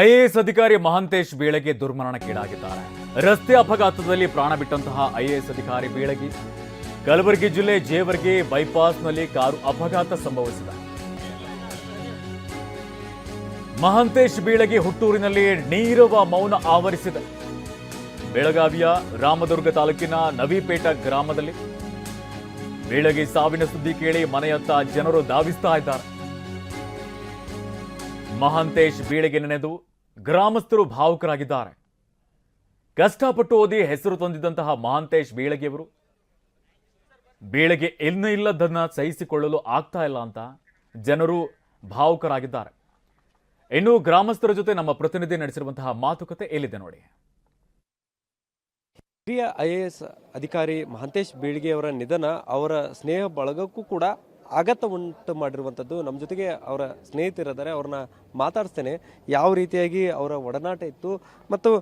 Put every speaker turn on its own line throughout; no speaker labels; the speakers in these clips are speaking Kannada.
ಐಎಎಸ್ ಅಧಿಕಾರಿ ಮಹಾಂತೇಶ್ ಬೀಳಗಿ ದುರ್ಮರಣಕ್ಕೀಡಾಗಿದ್ದಾರೆ. ರಸ್ತೆ ಅಪಘಾತದಲ್ಲಿ ಪ್ರಾಣ ಬಿಟ್ಟಂತಹ ಐಎಎಸ್ ಅಧಿಕಾರಿ ಬೀಳಗಿ. ಕಲಬುರಗಿ ಜಿಲ್ಲೆ ಜೇವರ್ಗಿ ಬೈಪಾಸ್ನಲ್ಲಿ ಕಾರು ಅಪಘಾತ ಸಂಭವಿಸಿದೆ. ಮಹಾಂತೇಶ್ ಬೀಳಗಿ ಹುಟ್ಟೂರಿನಲ್ಲಿ ನೀರವ ಮೌನ ಆವರಿಸಿದೆ. ಬೆಳಗಾವಿಯ ರಾಮದುರ್ಗ ತಾಲೂಕಿನ ನವಿಪೇಟ ಗ್ರಾಮದಲ್ಲಿ. ಬೀಳಗಿ ಸಾವಿನ ಸುದ್ದಿ ಕೇಳಿ ಮನೆಯತ್ತ ಜನರು ಧಾವಿಸ್ತಾ ಇದ್ದಾರೆ. ಮಹಾಂತೇಶ್ ಬೀಳಿಗೆ ನೆನೆದು ಗ್ರಾಮಸ್ಥರು ಭಾವುಕರಾಗಿದ್ದಾರೆ. ಕಷ್ಟಪಟ್ಟು ಓದಿ ಹೆಸರು ತಂದಿದ್ದಂತಹ ಮಹಾಂತೇಶ್ ಬೀಳಗಿಯವರು, ಬೀಳಗೆ ಇನ್ನು ಇಲ್ಲದನ್ನ ಸಹಿಸಿಕೊಳ್ಳಲು ಆಗ್ತಾ ಇಲ್ಲ ಅಂತ ಜನರು ಭಾವುಕರಾಗಿದ್ದಾರೆ. ಇನ್ನು ಗ್ರಾಮಸ್ಥರ ಜೊತೆ ನಮ್ಮ ಪ್ರತಿನಿಧಿ ನಡೆಸಿರುವಂತಹ ಮಾತುಕತೆ ಎಲ್ಲಿದೆ ನೋಡಿ.
ಹಿರಿಯ ಐ ಎ ಎಸ್ ಅಧಿಕಾರಿ ಮಹಾಂತೇಶ್ ಬೀಳ್ಗೆಯವರ ನಿಧನ ಅವರ ಸ್ನೇಹ ಬಳಗಕ್ಕೂ ಕೂಡ ಆಘಾತ ಉಂಟು ಮಾಡಿರುವಂಥದ್ದು ನಮ್ಮ ಜೊತೆಗೆ ಅವರ ಸ್ನೇಹಿತರಿದ್ದಾರೆ, ಅವ್ರನ್ನ ಮಾತಾಡಿಸ್ತೇನೆ. ಯಾವ ರೀತಿಯಾಗಿ ಅವರ ಒಡನಾಟ ಇತ್ತು ಮತ್ತು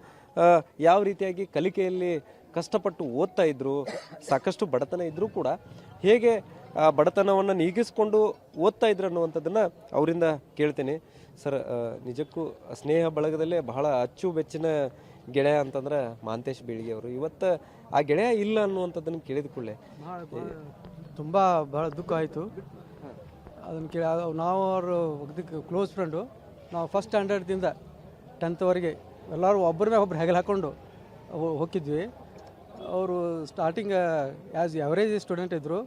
ಯಾವ ರೀತಿಯಾಗಿ ಕಲಿಕೆಯಲ್ಲಿ ಕಷ್ಟಪಟ್ಟು ಓದ್ತಾ ಇದ್ರು, ಸಾಕಷ್ಟು ಬಡತನ ಇದ್ರೂ ಕೂಡ, ಹೇಗೆ ಬಡತನವನ್ನು ನೀಗಿಸ್ಕೊಂಡು ಓದ್ತಾ ಇದ್ರು ಅನ್ನುವಂಥದ್ದನ್ನು ಅವರಿಂದ ಕೇಳ್ತೇನೆ. ಸರ್ ನಿಜಕ್ಕೂ ಸ್ನೇಹ ಬಳಗದಲ್ಲೇ ಬಹಳ ಅಚ್ಚು ಬೆಚ್ಚಿನ ಗೆಳೆಯ ಅಂತಂದ್ರೆ ಮಾಂತೇಶ್ ಬೀಳಿಗೆ ಅವರು ಇವತ್ತು ಆ ಗೆಳೆಯ ಇಲ್ಲ ಅನ್ನುವಂಥದ್ದನ್ನು ಕೇಳಿದ ಕೂಡಲೇ.
ತುಂಬ ಭಾಳ ದುಃಖ ಆಯಿತು. ಅದನ್ನು ಕೇಳಿ ನಾವು ಅವರು ಒಗ್ದಕ್ಕೆ ಕ್ಲೋಸ್ ಫ್ರೆಂಡು ನಾವು ಫಸ್ಟ್ ಸ್ಟ್ಯಾಂಡರ್ಡ್ದಿಂದ ಟೆಂತ್ವರೆಗೆ ಎಲ್ಲರೂ ಒಬ್ಬರ ಮೇಲೆ ಒಬ್ರು ಹೆಗಲು ಹಾಕ್ಕೊಂಡು ಹೋಗಿದ್ವಿ. ಅವರು ಸ್ಟಾರ್ಟಿಂಗ್ ಆ್ಯಸ್ ಎವರೇಜ್ ಸ್ಟೂಡೆಂಟ್ ಇದ್ದರು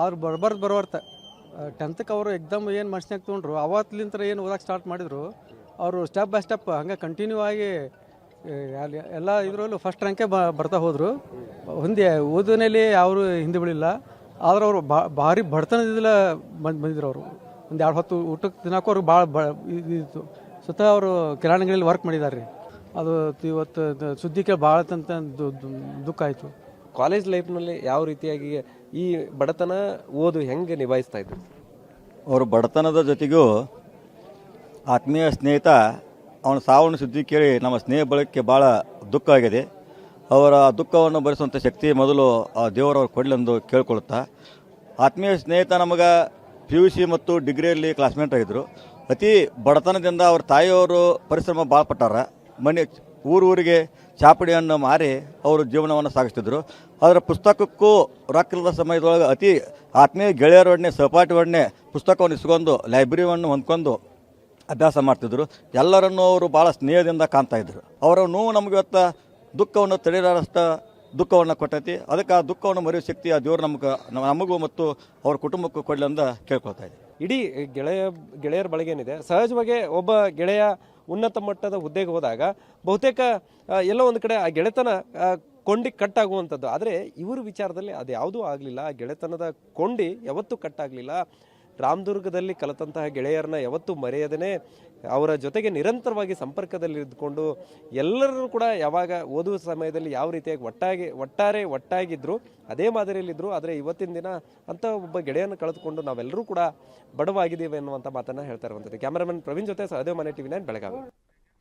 ಅವ್ರು ಬರ್ಬಾರ್ದು ಬರೋರ್ತ ಟೆಂತ್ಗೆ ಅವರು ಎಕ್ಸಾಮ್ ಏನು ಮನ್ಸಿನಾಗ ತೊಗೊಂಡ್ರು ಅವತ್ತಲಿಂತ ಏನು ಓದಕ್ಕೆ ಸ್ಟಾರ್ಟ್ ಮಾಡಿದರು, ಅವರು ಸ್ಟೆಪ್ ಬೈ ಸ್ಟೆಪ್ ಹಂಗೆ ಕಂಟಿನ್ಯೂ ಆಗಿ ಎಲ್ಲ ಇದರಲ್ಲೂ ಫಸ್ಟ್ ರ್ಯಾಂಕೇ ಬರ್ತಾ ಹೋದರು. ಹಿಂದೆ ಓದಿನಲ್ಲಿ ಅವರು ಹಿಂದೆ ಬೀಳಿಲ್ಲ. ಆದ್ರೆ ಅವರು ಭಾರಿ ಬಡತನದಿಂದ ಬಂದು ಬಂದಿದ್ರು ಅವರು. ಒಂದು ಎರಡು ಹೊತ್ತು ಊಟಕ್ಕೆ ದಿನಕ್ಕೂ ಅವ್ರಿಗೆ ಭಾಳ ಬ ಇದಿತ್ತು. ಸುತ್ತ ಅವರು ಕಿರಾಣಿಗಳಲ್ಲಿ ವರ್ಕ್ ಮಾಡಿದ್ದಾರೆ ರೀ ಅದು ಇವತ್ತು ಸುದ್ದಿ ಕೇಳಿ ಭಾಳ ತಂತ ದುಃಖ ಆಯಿತು.
ಕಾಲೇಜ್ ಲೈಫ್ನಲ್ಲಿ ಯಾವ ರೀತಿಯಾಗಿ ಈ ಬಡತನ ಓದು ಹೆಂಗೆ ನಿಭಾಯಿಸ್ತಾ ಇದ್ರು?
ಅವರು ಬಡತನದ ಜೊತೆಗೂ ಆತ್ಮೀಯ ಸ್ನೇಹಿತ ಅವನ ಸಾವನ್ನ ಸುದ್ದಿ ಕೇಳಿ ನಮ್ಮ ಸ್ನೇಹ ಬಳಕೆ ಭಾಳ ದುಃಖ ಆಗಿದೆ. ಅವರ ದುಃಖವನ್ನು ಭರಿಸುವಂಥ ಶಕ್ತಿ ಮೊದಲು ಆ ದೇವರವ್ರು ಕೊಡಲೆಂದು ಕೇಳ್ಕೊಳ್ತಾ, ಆತ್ಮೀಯ ಸ್ನೇಹಿತ ನಮಗೆ ಪಿ ಯು ಸಿ ಮತ್ತು ಡಿಗ್ರಿಯಲ್ಲಿ ಕ್ಲಾಸ್ಮೇಟ್ ಆಗಿದ್ದರು ಅತಿ ಬಡತನದಿಂದ ಅವ್ರ ತಾಯಿಯವರು ಪರಿಶ್ರಮ ಭಾಳ ಪಟ್ಟಾರ. ಮನೆ ಊರೂರಿಗೆ ಚಾಪಡಿಯನ್ನು ಮಾರಿ ಅವರು ಜೀವನವನ್ನು ಸಾಗಿಸ್ತಿದ್ರು. ಅದರ ಪುಸ್ತಕಕ್ಕೂ ರಾಕ್ರದ ಸಮಯದೊಳಗೆ ಅತಿ ಆತ್ಮೀಯ ಗೆಳೆಯರೊಡನೆ ಸಹಪಾಠಿ ಒಡನೆ ಪುಸ್ತಕವನ್ನು ಇಸ್ಕೊಂಡು, ಲೈಬ್ರರಿಯನ್ನು ಹೊಂದ್ಕೊಂಡು ಅಭ್ಯಾಸ ಮಾಡ್ತಿದ್ರು. ಎಲ್ಲರನ್ನೂ ಅವರು ಭಾಳ ಸ್ನೇಹದಿಂದ ಕಾಣ್ತಾ ಇದ್ದರು ಅವರ ನೋವು ನಮಗೆ ಇವತ್ತು ದುಃಖವನ್ನು ತಡೆಲಾರಷ್ಟ ದುಃಖವನ್ನು ಕೊಟ್ಟೈತಿ. ಅದಕ್ಕೆ ಆ ದುಃಖವನ್ನು ಮರೆಯುವ ಶಕ್ತಿ, ಆ ದೇವರು ನಮಗೆ ನಮಗೂ ಮತ್ತು ಅವ್ರ ಕುಟುಂಬಕ್ಕೂ ಕೊಡಲಿ ಅಂತ ಕೇಳ್ಕೊಳ್ತಾ ಇದೆ
ಇಡೀ ಗೆಳೆಯ, ಗೆಳೆಯರ ಬಳಗೇನಿದೆ ಸಹಜವಾಗಿ ಒಬ್ಬ ಗೆಳೆಯ ಉನ್ನತ ಮಟ್ಟದ ಹುದ್ದೆಗೆ ಹೋದಾಗ ಬಹುತೇಕ ಎಲ್ಲ ಒಂದು ಕಡೆ ಆ ಗೆಳೆತನ ಕೊಂಡಿ ಕಟ್ಟಾಗುವಂಥದ್ದು ಆದರೆ ಇವ್ರ ವಿಚಾರದಲ್ಲಿ ಅದು ಯಾವುದೂ ಆಗಲಿಲ್ಲ ಗೆಳೆತನದ ಕೊಂಡಿ ಯಾವತ್ತೂ ಕಟ್ಟಾಗಲಿಲ್ಲ. ರಾಮದುರ್ಗದಲ್ಲಿ ಕಲಿತಂತಹ ಗೆಳೆಯರನ್ನ ಯಾವತ್ತೂ ಮರೆಯದೇ ಅವರ ಜೊತೆಗೆ ನಿರಂತರವಾಗಿ ಸಂಪರ್ಕದಲ್ಲಿ ಇದ್ದುಕೊಂಡು ಎಲ್ಲರೂ ಕೂಡ ಯಾವಾಗ ಓದುವ ಸಮಯದಲ್ಲಿ ಯಾವ ರೀತಿಯಾಗಿ ಒಟ್ಟಾಗಿ, ಒಟ್ಟಾರೆ ಒಟ್ಟಾಗಿದ್ದರು ಅದೇ ಮಾದರಿಯಲ್ಲಿದ್ದರು ಆದರೆ ಇವತ್ತಿನ ದಿನ ಅಂತ ಒಬ್ಬ ಗೆಳೆಯನ್ನು ಕಳೆದುಕೊಂಡು ನಾವೆಲ್ಲರೂ ಕೂಡ ಬಡವಾಗಿದ್ದೀವಿ ಅನ್ನುವಂಥ ಮಾತನ್ನು ಹೇಳ್ತಾ ಇರುವಂಥದ್ದು. ಕ್ಯಾಮರಾಮನ್ ಪ್ರವೀಣ್ ಜೊತೆ ಸಹದೇವ್ ಮನೆ ಟಿವಿ ನೈನ್ ಬೆಳಗಾವಿ.